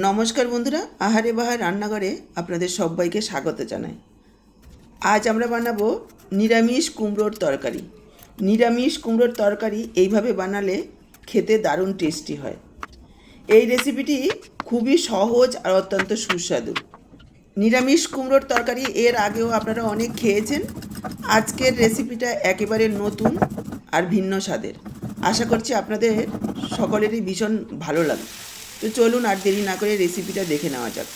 নমস্কার বন্ধুরা, আহারে বাহার রান্নাঘরে আপনাদের সবাইকে স্বাগত জানাই। আজ আমরা বানাবো নিরামিষ কুমড়োর তরকারি। নিরামিষ কুমড়োর তরকারি এইভাবে বানালে খেতে দারুণ টেস্টি হয়। এই রেসিপিটি খুবই সহজ আর অত্যন্ত সুস্বাদু। নিরামিষ কুমড়োর তরকারি এর আগেও আপনারা অনেক খেয়েছেন, আজকের রেসিপিটা একেবারে নতুন আর ভিন্ন স্বাদের। আশা করছি আপনাদের সকলেরই ভীষণ ভালো লাগবে। তো চলুন আর দেরি না করে রেসিপিটা দেখে নেওয়া যাক।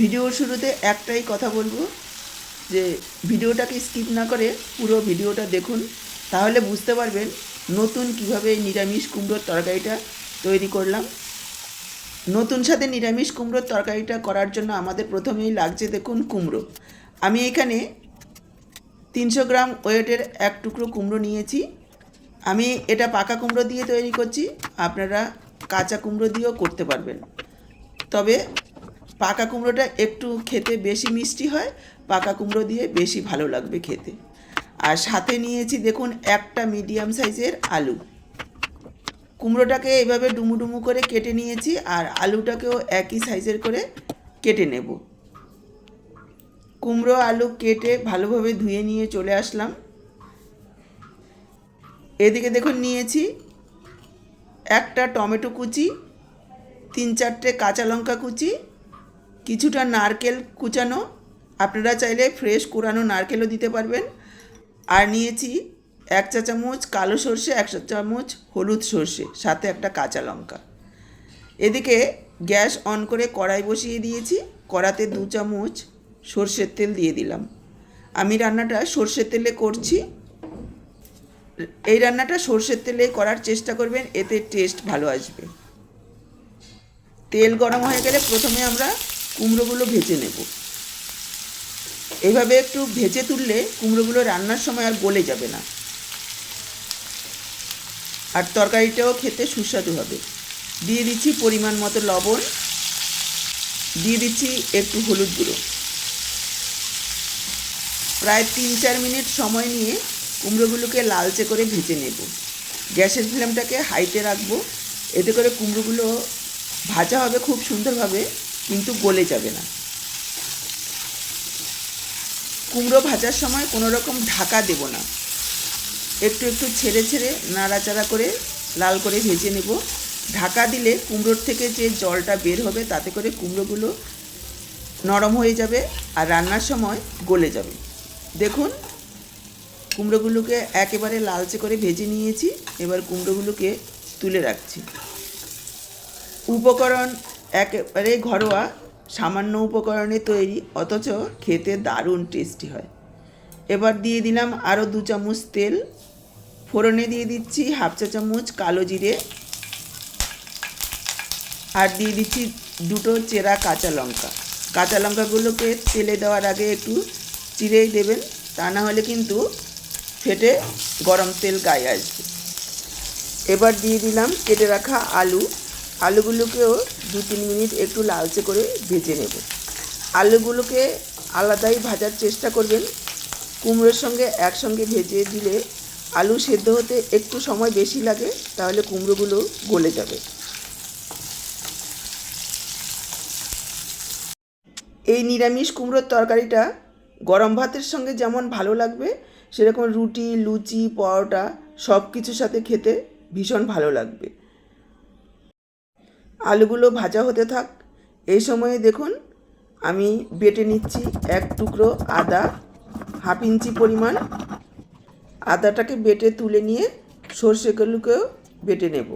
ভিডিওর শুরুতে একটাই কথা বলব, যে ভিডিওটাকে স্কিপ না করে পুরো ভিডিওটা দেখুন, তাহলে বুঝতে পারবেন নতুন কীভাবে এই নিরামিষ কুমড়োর তরকারিটা তৈরি করলাম। নতুন সাথে নিরামিষ কুমড়োর তরকারিটা করার জন্য আমাদের প্রথমেই লাগছে দেখুন কুমড়ো। আমি এখানে তিনশো গ্রাম ওয়েটের এক টুকরো কুমড়ো নিয়েছি। আমি এটা পাকা কুমড়ো দিয়ে তৈরি করছি। আপনারা কাঁচা কুমড়ো দিয়েও করতে পারবেন। তবে পাকা কুমড়োটা একটু খেতে বেশি মিষ্টি হয়, পাকা কুমড়ো দিয়ে বেশি ভালো লাগবে খেতে। আর সাথে নিয়েছি দেখুন একটা মিডিয়াম সাইজের আলু। কুমড়োটাকে এভাবে ডুমু ডুমু করে কেটে নিয়েছি আর আলুটাকেও একই সাইজের করে কেটে নেব। কুমড়ো আলু কেটে ভালোভাবে ধুয়ে নিয়ে চলে আসলাম। এদিকে দেখুন নিয়েছি একটা টমেটো কুচি, তিন চারটে কাঁচা লঙ্কা কুচি, কিছুটা নারকেল কুচানো। আপনারা চাইলে ফ্রেশ কুড়ানো নারকেলও দিতে পারবেন। আর নিয়েছি এক চা চামচ কালো সর্ষে, এক চা চামচ হলুদ সর্ষে, সাথে একটা কাঁচা লঙ্কা। এদিকে গ্যাস অন করে কড়াই বসিয়ে দিয়েছি। কড়াতে দু চামচ সর্ষের তেল দিয়ে দিলাম। আমি রান্নাটা সর্ষের তেলে করছি। এই রান্নাটা সর্ষের তেলে করার চেষ্টা করবেন, এতে টেস্ট ভালো আসবে। তেল গরম হয়ে গেলে প্রথমে আমরা কুমড়োগুলো ভেজে নেব। এইভাবে একটু ভেজে তুললে কুমড়োগুলো রান্নার সময় আর গলে যাবে না। আর তরকারিটাও খেতে সুস্বাদু হবে। দিয়ে দিচ্ছি পরিমাণ মতো লবণ। দিয়ে দিচ্ছি একটু হলুদ গুঁড়ো। প্রায় তিন চার মিনিট সময় নিয়ে কুমড়োগুলোকে লালচে করে ভেজে নেব। গ্যাসের ফ্লেমটাকে হাইতে রাখব। এতে করে কুমড়োগুলো ভাজা হবে খুব সুন্দরভাবে, কিন্তু গলে যাবে না। কুমড়ো ভাজার সময় কোনো রকম ঢাকা দেব না। একটু একটু ছেড়ে ছেড়ে নাড়াচাড়া করে লাল করে ভেজে নেব। ঢাকা দিলে কুমড়োর থেকে যে জলটা বের হবে, তাতে করে কুমড়োগুলো নরম হয়ে যাবে আর রান্নার সময় গলে যাবে। দেখুন কুমড়োগুলোকে একেবারে লালচে করে ভেজে নিয়েছি। এবার কুমড়োগুলোকে তুলে রাখছি। উপকরণ একেবারে ঘরোয়া, সামান্য উপকরণে তৈরি, অথচ খেতে দারুণ টেস্টি হয়। এবার দিয়ে দিলাম আরও দু চামচ তেল। ফোড়নে দিয়ে দিচ্ছি হাফ চা চামচ কালো জিরে। আর দিয়ে দিচ্ছি দুটো চেরা কাঁচা লঙ্কা। কাঁচা লঙ্কাগুলোকে তেলে দেওয়ার আগে একটু চিরেই দেবেন, তা না হলে কিন্তু ফেটে গরম তেল গায়ে আসবে। এবার দিয়ে দিলাম কেটে রাখা আলু। আলুগুলোকেও দু তিন মিনিট একটু লালচে করে ভেজে নেব। আলুগুলোকে আলাদাই ভাজার চেষ্টা করবেন। কুমড়োর সঙ্গে একসঙ্গে ভেজে দিলে আলু সেদ্ধ হতে একটু সময় বেশি লাগে, তাহলে কুমড়োগুলো গলে যাবে। এই নিরামিষ কুমড়োর তরকারিটা গরম ভাতের সঙ্গে যেমন ভালো লাগবে সেরকম রুটি, লুচি, পরোটা সব কিছুর সাথে খেতে ভীষণ ভালো লাগবে। আলুগুলো ভাজা হতে থাক। এই সময়ে দেখুন, আমি বেটে নিচ্ছি এক টুকরো আদা, হাফ ইঞ্চি পরিমাণ। আদাটাকে বেটে তুলে নিয়ে সর্ষেগুলোকেও বেটে নেব।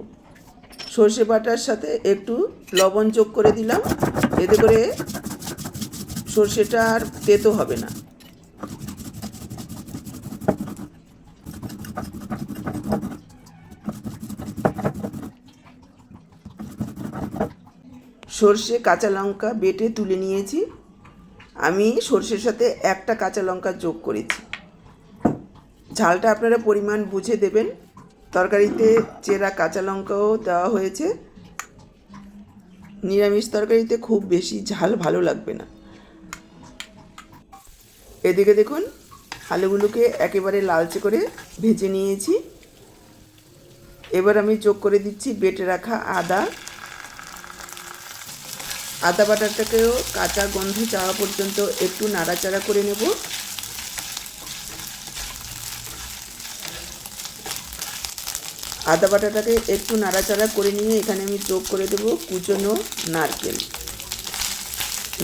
সর্ষে বাটার সাথে একটু লবণ যোগ করে দিলাম। এতে করে সর্ষেটা আর তেতো হবে না। সর্ষে কাঁচা লঙ্কা বেটে তুলে নিয়েছি। আমি সর্ষের সাথে একটা কাঁচা লঙ্কা যোগ করেছি। ঝালটা আপনারা পরিমাণ বুঝে দেবেন। তরকারিতে চেরা কাঁচা লঙ্কাও দেওয়া হয়েছে। নিরামিষ তরকারিতে খুব বেশি ঝাল ভালো লাগবে না। এদিকে দেখুন আলুগুলোকে একেবারে লালচে করে ভেজে নিয়েছি। এবার আমি যোগ করে দিচ্ছি বেটে রাখা আদা। আদা বাটাটাকেও কাঁচা গন্ধ যাওয়া পর্যন্ত একটু নাড়াচাড়া করে নেব। আদা বাটাটাকে একটু নাড়াচাড়া করে নিয়ে এখানে আমি যোগ করে দেব কুচনো নারকেল।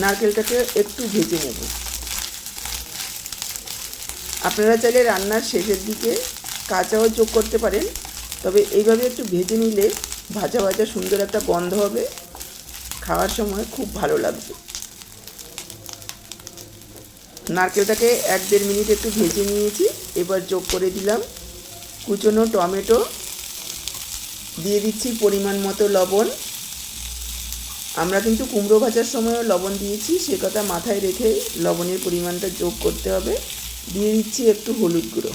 নারকেলটাকে একটু ভেজে নেব। আপনারা চাইলে রান্নার শেষের দিকে কাঁচাও যোগ করতে পারেন, তবে এইভাবে একটু ভেজে নিলে ভাজা ভাজা সুন্দর একটা গন্ধ হবে, খাওয়ার সময় খুব ভালো লাগবে। নারকেলটাকে এক দেড় মিনিট একটু ভেজে নিয়েছি, এবার যোগ করে দিলাম কুচনো টমেটো, দিয়ে দিচ্ছি পরিমাণ মতো লবণ। আমরা কিন্তু কুমড়ো ভাজার সময়ও লবণ দিয়েছি, সে কথা মাথায় রেখে লবণের পরিমাণটা যোগ করতে হবে। দিয়ে দিচ্ছি একটু হলুদ গুঁড়ো।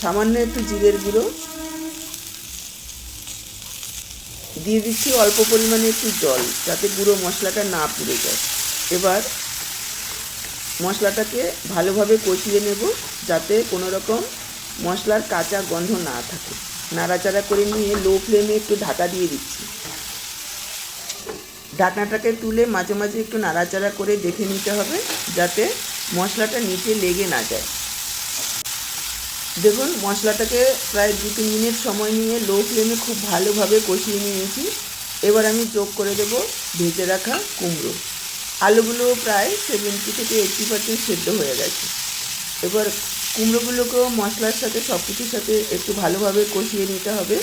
সামান্য একটু জিরের গুঁড়ো। দিয়ে দিচ্ছি অল্প পরিমাণে একটু জল, যাতে গুঁড়ো মশলাটা না পুড়ে যায়। এবার মশলাটাকে ভালোভাবে কষিয়ে নেব, যাতে কোনো রকম মশলার কাঁচা গন্ধ না থাকে। নাড়াচাড়া করে নিয়ে লো ফ্লেমে একটু ঢাকা দিয়ে দিচ্ছি। ঢাকনাটাকে তুলে মাঝে মাঝে একটু নাড়াচাড়া করে দেখে নিতে হবে যাতে মশলাটা নিচে লেগে না যায়। দেখুন, মশলাটাকে প্রায় দু তিন মিনিট সময় নিয়ে লো ফ্লেমে খুব ভালোভাবে কষিয়ে নিয়েছি। এবার আমি যোগ করে দেব ভেজে রাখা কুমড়ো। আলুগুলো প্রায় সেভেন্টি থেকে এইটটি পার্সেন্ট সেদ্ধ হয়ে গেছে। এবার কুমড়োগুলোকেও মশলার সাথে সব কিছুর সাথে একটু ভালোভাবে কষিয়ে নিতে হবে।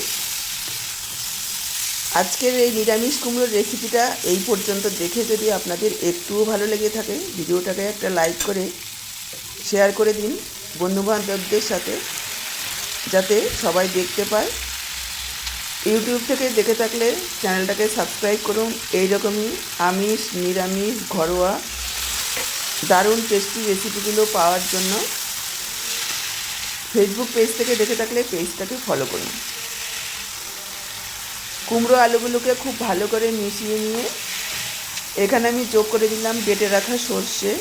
আজকের এই নিরামিষ কুমড়োর রেসিপিটা এই পর্যন্ত দেখে যদি আপনাদের একটুও ভালো লেগে থাকে, ভিডিওটাকে একটা লাইক করে শেয়ার করে দিন বন্ধুবান্ধবদের সাথে, যাতে সবাই দেখতে পায়। ইউটিউব থেকে দেখে থাকলে চ্যানেলটাকে সাবস্ক্রাইব করুন। এই রকমই আমিষ, নিরামিষ, ঘরোয়া, দারুণ টেস্টি রেসিপিগুলো পাওয়ার জন্য ফেসবুক পেজ থেকে দেখে থাকলে পেজটাকে ফলো করুন। কুমড়ো আলুগুলোকে খুব ভালো করে মিশিয়ে নিয়ে এখানে আমি যোগ করে দিলাম বেটে রাখা সর্ষে।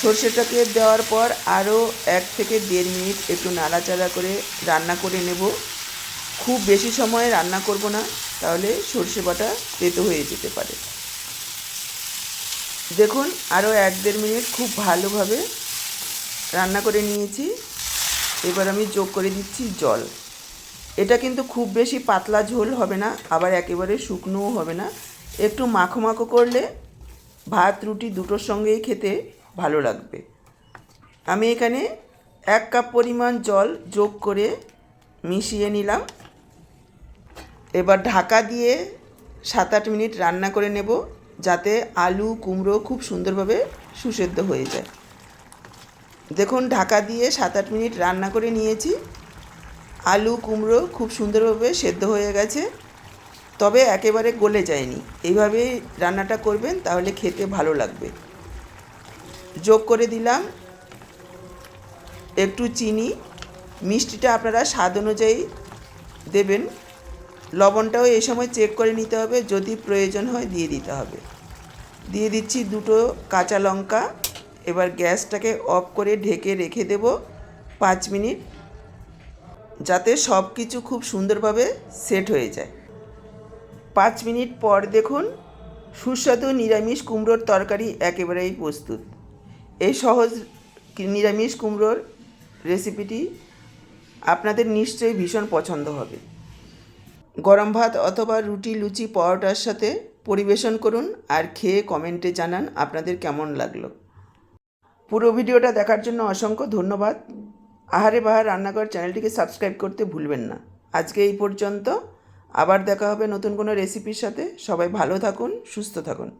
সর্ষেটাকে দেওয়ার পর আরও এক থেকে দেড় মিনিট একটু নাড়াচাড়া করে রান্না করে নেব। খুব বেশি সময় রান্না করব না, তাহলে সর্ষে বাটা তেতো হয়ে যেতে পারে। দেখুন আরও এক দেড় মিনিট খুব ভালোভাবে রান্না করে নিয়েছি। এবার আমি যোগ করে দিচ্ছি জল। এটা কিন্তু খুব বেশি পাতলা ঝোল হবে না, আবার একেবারে শুকনোও হবে না। একটু মাখো মাখো করলে ভাত, রুটি দুটোর সঙ্গেই খেতে ভালো লাগবে। আমি এখানে এক কাপ পরিমাণ জল যোগ করে মিশিয়ে নিলাম। এবার ঢাকা দিয়ে সাত আট মিনিট রান্না করে নেব, যাতে আলু, কুমড়ো খুব সুন্দরভাবে সুসেদ্ধ হয়ে যায়। দেখুন, ঢাকা দিয়ে সাত আট মিনিট রান্না করে নিয়েছি। আলু, কুমড়ো খুব সুন্দরভাবে সেদ্ধ হয়ে গেছে। তবে একেবারে গলে যায়নি। এইভাবেই রান্নাটা করবেন, তাহলে খেতে ভালো লাগবে। যোগ করে দিলাম একটু চিনি। মিষ্টিটা আপনারা স্বাদ অনুযায়ী দেবেন। লবণটাও এই সময় চেক করে নিতে হবে, যদি প্রয়োজন হয় দিয়ে দিতে হবে। দিয়ে দিচ্ছি দুটো কাঁচা লঙ্কা। এবার গ্যাসটাকে অফ করে ঢেকে রেখে দেব পাঁচ মিনিট। যাতে সব কিছু খুব সুন্দরভাবে সেট হয়ে যায়। পাঁচ মিনিট পর দেখুন, সুস্বাদু নিরামিষ কুমড়োর তরকারি একেবারেই প্রস্তুত। এই সহজ নিরামিষ কুমড়োর রেসিপিটি আপনাদের নিশ্চয়ই ভীষণ পছন্দ হবে। গরম ভাত অথবা রুটি, লুচি, পরোটার সাথে পরিবেশন করুন আর খেয়ে কমেন্টে জানান আপনাদের কেমন লাগল। পুরো ভিডিওটা দেখার জন্য অসংখ্য ধন্যবাদ। আহারে বাহার রান্নাঘর চ্যানেলটিকে সাবস্ক্রাইব করতে ভুলবেন না। আজকে এই পর্যন্ত আবার দেখা হবে নতুন কোনো রেসিপির সাথে। সবাই ভালো থাকুন, সুস্থ থাকুন।